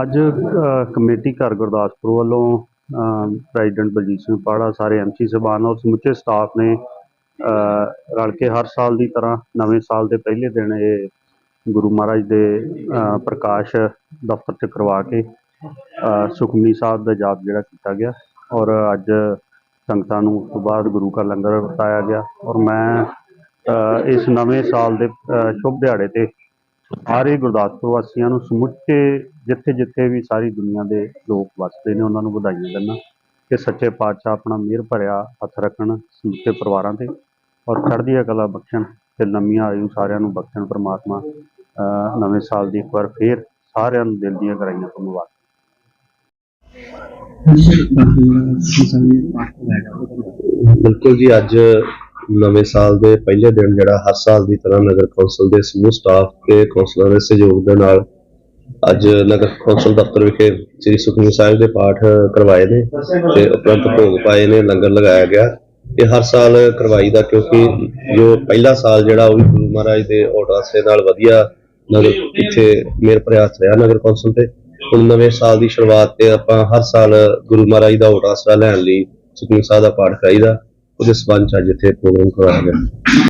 ਅੱਜ ਕਮੇਟੀ ਘਰ ਗੁਰਦਾਸਪੁਰ ਵੱਲੋਂ ਪ੍ਰੈਜ਼ੀਡੈਂਟ ਬਲਜੀਤ ਸਿੰਘ ਪਾੜਾ ਸਾਰੇ ਐਮਸੀ ਸਾਹਿਬਾਨ ਔਰ ਸਮੁੱਚੇ ਸਟਾਫ ਨੇ ਰਲ ਕੇ ਹਰ ਸਾਲ ਦੀ ਤਰ੍ਹਾਂ ਨਵੇਂ ਸਾਲ ਦੇ ਪਹਿਲੇ ਦਿਨ ਇਹ ਗੁਰੂ ਮਹਾਰਾਜ ਦੇ ਪ੍ਰਕਾਸ਼ ਦਫ਼ਤਰ 'ਚ ਕਰਵਾ ਕੇ ਅ, ਸੁਖਮਨੀ ਸਾਹਿਬ ਦਾ ਜਾਪ ਜਿਹੜਾ ਕੀਤਾ ਗਿਆ ਔਰ ਅੱਜ ਸੰਗਤਾਂ ਨੂੰ ਉਸ ਤੋਂ ਬਾਅਦ ਗੁਰੂ ਕਾ ਲੰਗਰ ਵਰਤਾਇਆ ਗਿਆ ਔਰ ਮੈਂ ਇਸ ਨਵੇਂ ਸਾਲ ਦੇ ਸ਼ੁਭ ਦਿਹਾੜੇ ਤੇ ਸਾਰੇ ਗੁਰਦਾਸਪੁਰ ਵਾਸੀਆਂ ਨੂੰ ਸਮੁੱਚੇ ਜਿੱਥੇ ਜਿੱਥੇ ਵੀ ਸਾਰੀ ਦੁਨੀਆ ਦੇ ਲੋਕ ਵਸਦੇ ਨੇ, ਉਹਨਾਂ ਨੂੰ ਵਧਾਈਆਂ ਦਿੰਦਾ ਕਿ ਸੱਚੇ ਪਾਤਸ਼ਾਹ ਆਪਣਾ ਮਿਹਰ ਭਰਿਆ, ਹੱਥ ਰੱਖਣ ਸਮੁੱਚੇ ਪਰਿਵਾਰਾਂ ਤੇ ਔਰ ਚੜ੍ਹਦੀਆਂ ਕਲਾ ਬਖਸ਼ਣ ਤੇ ਲੰਮੀਆਂ ਆਯੂ ਸਾਰਿਆਂ ਨੂੰ ਬਖਸ਼ਣ ਪ੍ਰਮਾਤਮਾ ਨਵੇਂ ਸਾਲ ਦੀ ਇੱਕ ਵਾਰ ਫੇਰ ਸਾਰਿਆਂ ਨੂੰ ਦਿਲ ਦੀਆਂ ਕਰਾਈਆਂ ਤੋਂ ਮੁਬਾਰਕ। ਬਿਲਕੁਲ ਜੀ, ਅੱਜ ਨਵੇਂ ਸਾਲ ਦੇ ਪਹਿਲੇ ਦਿਨ ਜਿਹੜਾ ਹਰ ਸਾਲ ਦੀ ਤਰ੍ਹਾਂ ਨਗਰ ਕੌਂਸਲ ਦੇ ਸਮੂਹ ਸਟਾਫ ਤੇ ਕੌਂਸਲਰਾਂ ਦੇ ਸਹਿਯੋਗ ਦੇ ਨਾਲ ਅੱਜ ਨਗਰ ਕੌਂਸਲ ਦਫ਼ਤਰ ਵਿਖੇ ਸ੍ਰੀ ਸੁਖਮਨੀ ਸਾਹਿਬ ਦੇ ਪਾਠ ਕਰਵਾਏ ਨੇ ਤੇ ਉਪਰੰਤ ਭੋਗ ਪਾਏ ਨੇ, ਲੰਗਰ ਲਗਾਇਆ ਗਿਆ। ਇਹ ਹਰ ਸਾਲ ਕਰਵਾਈ ਦਾ ਕਿਉਂਕਿ ਜੋ ਪਹਿਲਾ ਸਾਲ ਜਿਹੜਾ ਉਹ ਵੀ ਗੁਰੂ ਮਹਾਰਾਜ ਦੇ ਔਡਾਸੇ ਨਾਲ ਵਧੀਆ ਨਗਰ ਇੱਥੇ ਮੇਰ ਪ੍ਰਯਾਸ ਰਿਹਾ ਨਗਰ ਕੌਂਸਲ ਤੇ। ਹੁਣ ਨਵੇਂ ਸਾਲ ਦੀ ਸ਼ੁਰੂਆਤ ਤੇ ਆਪਾਂ ਹਰ ਸਾਲ ਗੁਰੂ ਮਹਾਰਾਜ ਦਾ ਔਡਾਸਾ ਲੈਣ ਲਈ ਸੁਖਮਨੀ ਸਾਹਿਬ ਦਾ ਪਾਠ ਕਰਾਈਦਾ ਉਹਦੇ ਸਬੰਧ ਚ ਅੱਜ ਇੱਥੇ ਪ੍ਰੋਗਰਾਮ ਕਰਵਾਇਆ ਗਿਆ।